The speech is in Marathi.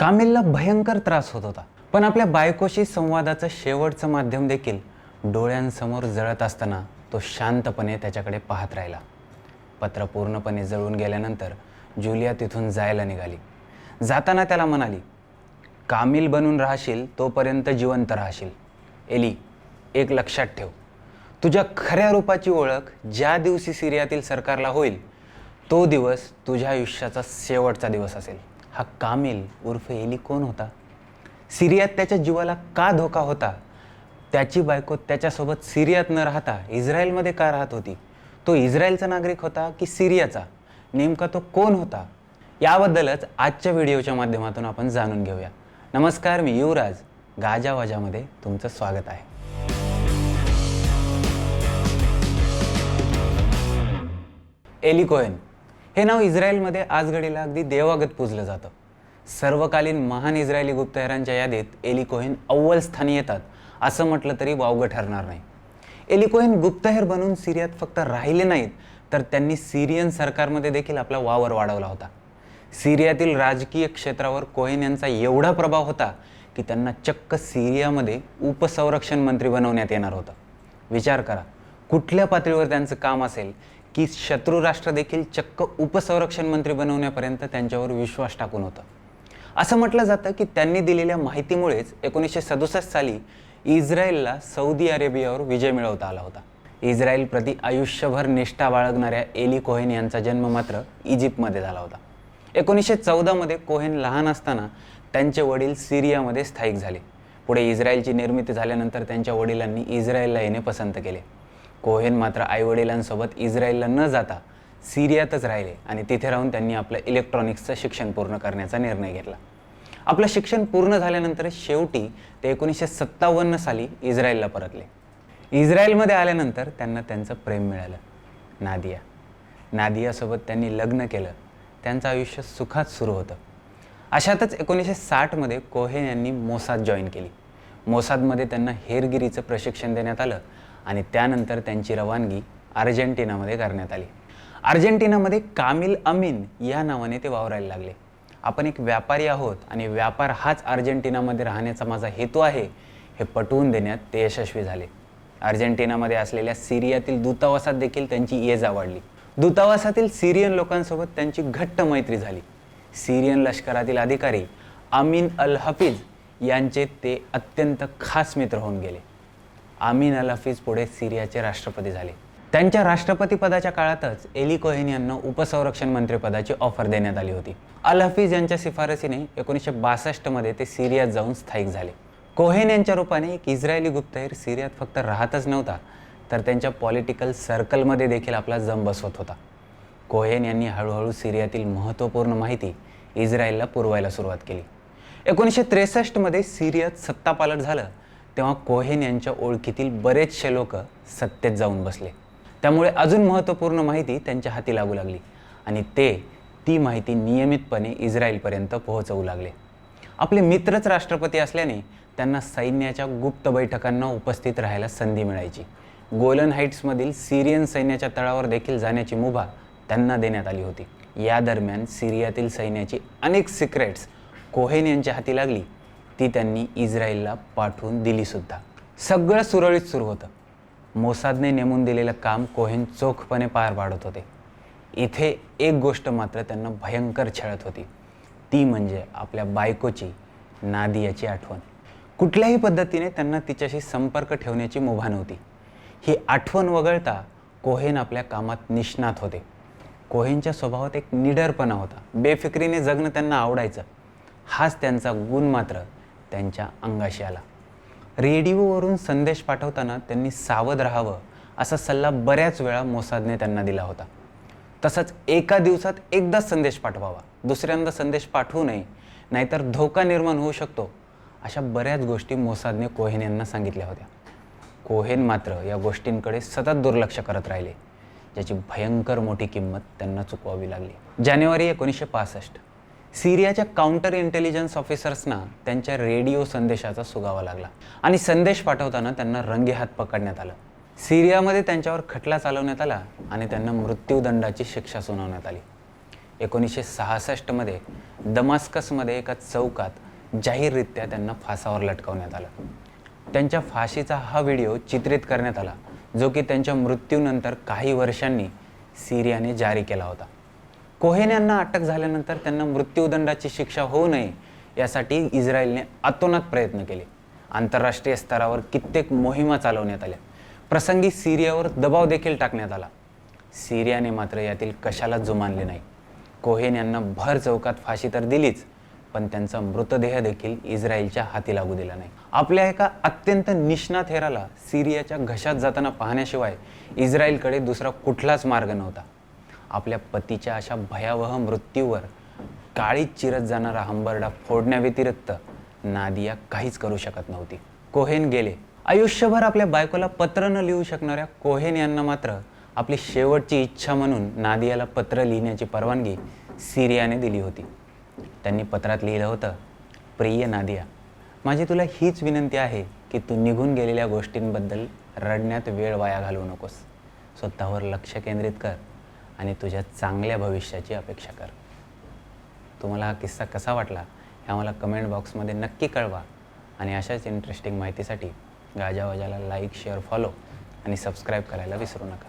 कामिलला भयंकर त्रास होत होता. पण आपल्या बायकोशी संवादाचं शेवटचं माध्यम देखील डोळ्यांसमोर जळत असताना तो शांतपणे त्याच्याकडे पाहत राहिला. पत्र पूर्णपणे जळून गेल्यानंतर जुलिया तिथून जायला निघाली. जाताना त्याला म्हणाली कामिल बनून राहशील तोपर्यंत जिवंत राहशील. एली एक लक्षात ठेव. तुझ्या खऱ्या रूपाची ओळख ज्या दिवशी सिरियातील सरकारला होईल तो दिवस तुझ्या आयुष्याचा शेवटचा दिवस असेल. हा कामिल उर्फ एली कोण होता? सिरियात त्याच्या जीवाला का धोका होता? त्याची बायको त्याच्यासोबत सिरियात न राहता इस्रायलमध्ये का राहत होती? तो इस्रायलचा नागरिक होता की सिरियाचा? नेमका तो कोण होता? याबद्दलच आजच्या व्हिडिओच्या माध्यमातून आपण जाणून घेऊया. नमस्कार मी युवराज. गाजावाजामध्ये तुमचं स्वागत आहे. Eli Cohen. हे नाव इस्रायलमध्ये आजघडीला अगदी देवागत पूजलं जातं. सर्वकालीन महान इस्रायली गुप्तहेरांच्या यादीत एली कोहेन अव्वल स्थानी येतात असं म्हटलं तरी वावगं ठरणार नाही. एली कोहेन गुप्तहेर बनून सिरियात फक्त राहिले नाहीत तर त्यांनी सिरियन सरकारमध्ये देखील आपला वावर वाढवला होता. सिरियातील राजकीय क्षेत्रावर कोहेन यांचा एवढा प्रभाव होता की त्यांना चक्क सिरियामध्ये उपसंरक्षण मंत्री बनवण्यात येणार होतं. विचार करा कुठल्या पातळीवर त्यांचं काम असेल की शत्रू राष्ट्र देखील चक्क उपसंरक्षण मंत्री बनवण्यापर्यंत त्यांच्यावर विश्वास टाकून होता. असं म्हटलं जातं की त्यांनी दिलेल्या माहितीमुळेच एकोणीसशे सदुसष्ट साली इस्रायलला सौदी अरेबियावर विजय मिळवता आला होता. इस्रायल प्रति आयुष्यभर निष्ठा बाळगणाऱ्या एली कोहेन यांचा जन्म मात्र इजिप्तमध्ये झाला होता. एकोणीसशे चौदामध्ये कोहेन लहान असताना त्यांचे वडील सिरियामध्ये स्थायिक झाले. पुढे इस्रायलची निर्मिती झाल्यानंतर त्यांच्या वडिलांनी इस्रायलला येणे पसंत केले. कोहेन मात्र आईवडिलांसोबत इस्रायलला न जाता सिरियातच राहिले आणि तिथे राहून त्यांनी आपलं इलेक्ट्रॉनिक्सचं शिक्षण पूर्ण करण्याचा निर्णय घेतला. आपलं शिक्षण पूर्ण झाल्यानंतर शेवटी ते एकोणीसशे सत्तावन्न साली इस्रायलला परतले. इस्रायलमध्ये आल्यानंतर त्यांना त्यांचं प्रेम मिळालं नादिया. नादियासोबत त्यांनी लग्न केलं त्यांचं आयुष्य सुखात सुरू होतं. अशातच एकोणीसशे साठमध्ये कोहेन यांनी मोसाद जॉईन केली. मोसादमध्ये त्यांना हेरगिरीचं प्रशिक्षण देण्यात आलं आणि त्यानंतर त्यांची रवानगी अर्जेंटिनामध्ये करण्यात आली. अर्जेंटिनामध्ये कामिल अमीन या नावाने ते वावरायला लागले. आपण एक व्यापारी आहोत आणि व्यापार हाच अर्जेंटिनामध्ये राहण्याचा माझा हेतू आहे हे पटवून देण्यात ते यशस्वी झाले. अर्जेंटिनामध्ये असलेल्या सिरियातील दूतावासात देखील त्यांची ये जा वाढली दूतावासातील सिरियन लोकांसोबत त्यांची घट्ट मैत्री झाली. सिरियन लष्करातील अधिकारी अमीन अल हफीज यांचे ते अत्यंत खास मित्र होऊन गेले. आमीन अल हफीज पुढे सिरियाचे राष्ट्रपती झाले. त्यांच्या राष्ट्रपती पदाच्या काळातच एली कोहेन यांना उपसंरक्षण मंत्रिपदाची ऑफर देण्यात आली होती. अल हफीज यांच्या शिफारसीने एकोणीसशे बासष्टमध्ये ते सिरियात जाऊन स्थायिक झाले. कोहेन यांच्या रूपाने एक इस्रायली गुप्तहेर सिरियात फक्त राहतच नव्हता तर त्यांच्या पॉलिटिकल सर्कलमध्ये देखील आपला जम बसवत होता. कोहेन यांनी हळूहळू सिरियातील महत्त्वपूर्ण माहिती इस्रायलला पुरवायला सुरुवात केली. एकोणीसशे त्रेसष्टमध्ये सिरियात सत्तापालट झालं तेव्हा कोहेन यांच्या ओळखीतील बरेचसे लोक सत्तेत जाऊन बसले. त्यामुळे अजून महत्त्वपूर्ण माहिती त्यांच्या हाती लागू लागली आणि ते ती माहिती नियमितपणे इस्रायलपर्यंत पोहोचवू लागले. आपले मित्रच राष्ट्रपती असल्याने त्यांना सैन्याच्या गुप्त बैठकांना उपस्थित राहायला संधी मिळायची. गोलन हाईट्समधील सिरियन सैन्याच्या तळावर देखील जाण्याची मुभा त्यांना देण्यात आली होती. या दरम्यान सिरियातील सैन्याची अनेक सिक्रेट्स कोहेन यांच्या हाती लागली ती त्यांनी इस्रायलला पाठवून दिलीसुद्धा सगळं सुरळीत सुरू होतं. मोसादने नेमून दिलेलं काम कोहेन चोखपणे पार पाडत होते. इथे एक गोष्ट मात्र त्यांना भयंकर छळत होती. ती म्हणजे आपल्या बायकोची नादियाची आठवण. कुठल्याही पद्धतीने त्यांना तिच्याशी संपर्क ठेवण्याची मुभा नव्हती. ही आठवण वगळता कोहेन आपल्या कामात निष्णात होते. कोहेनच्या स्वभावात एक निडरपणा होता. बेफिक्रीने जगणं त्यांना आवडायचं. हाच त्यांचा गुण मात्र. त्यांच्या अंगाशी आला. रेडिओवरून संदेश पाठवताना त्यांनी सावध राहावं असा सल्ला बऱ्याच वेळा मोसादने त्यांना दिला होता. तसंच एका दिवसात एकदाच संदेश पाठवावा दुसऱ्यांदा संदेश पाठवू नये नाहीतर धोका निर्माण होऊ शकतो अशा बऱ्याच गोष्टी मोसादने कोहेन यांना सांगितल्या होत्या. कोहेन मात्र या गोष्टींकडे सतत दुर्लक्ष करत राहिले ज्याची भयंकर मोठी किंमत त्यांना चुकवावी लागली. जानेवारी एकोणीसशे पासष्ट. सिरियाच्या काउंटर इंटेलिजन्स ऑफिसर्सना त्यांच्या रेडिओ संदेशाचा सुगावा लागला. आणि संदेश पाठवताना त्यांना रंगेहात पकडण्यात आलं. सिरियामध्ये त्यांच्यावर खटला चालवण्यात आला आणि त्यांना मृत्यूदंडाची शिक्षा सुनावण्यात आली. एकोणीसशे सहासष्टमध्ये दमास्कसमध्ये एका चौकात जाहीररित्या त्यांना फासावर लटकवण्यात आलं. त्यांच्या फाशीचा हा व्हिडिओ चित्रित करण्यात आला जो की त्यांच्या मृत्यूनंतर काही वर्षांनी सिरियाने जारी केला होता. कोहेन यांना अटक झाल्यानंतर त्यांना मृत्यूदंडाची शिक्षा होऊ नये यासाठी इस्रायलने अतोनात प्रयत्न केले. आंतरराष्ट्रीय स्तरावर कित्येक मोहिमा चालवण्यात आल्या. प्रसंगी सिरियावर दबाव देखील टाकण्यात आला. सिरियाने मात्र यातील कशाला जुमानले नाही. कोहेन यांना भर चौकात फाशी तर दिलीच पण त्यांचा मृतदेह देखील इस्रायलच्या हाती लागू दिला नाही. आपल्या एका अत्यंत निष्णात हेराला सिरियाच्या घशात जाताना पाहण्याशिवाय इस्रायलकडे दुसरा कुठलाच मार्ग नव्हता. आपल्या पतीच्या अशा भयावह मृत्यूवर काळीच चिरत जाणारा हंबरडा फोडण्याव्यतिरिक्त नादिया काहीच करू शकत नव्हती. कोहेन गेले. आयुष्यभर आपल्या बायकोला पत्र न लिहू शकणाऱ्या कोहेन यांना मात्र आपली शेवटची इच्छा म्हणून नादियाला पत्र लिहिण्याची परवानगी सिरियाने दिली होती. त्यांनी पत्रात लिहिलं होतं प्रिय नादिया माझी तुला हीच विनंती आहे की तू निघून गेलेल्या गोष्टींबद्दल रडण्यात वेळ वाया घालवू नकोस. स्वतःवर लक्ष केंद्रित कर. आणि तुझ्या चांगल्या भविष्याची अपेक्षा कर. तुम्हाला हा किस्सा कसा वाटला हे आम्हाला कमेंट बॉक्समध्ये नक्की कळवा. आणि अशाच इंटरेस्टिंग माहितीसाठी गाजावाजाला लाईक शेअर फॉलो आणि सबस्क्राईब करायला विसरू नका.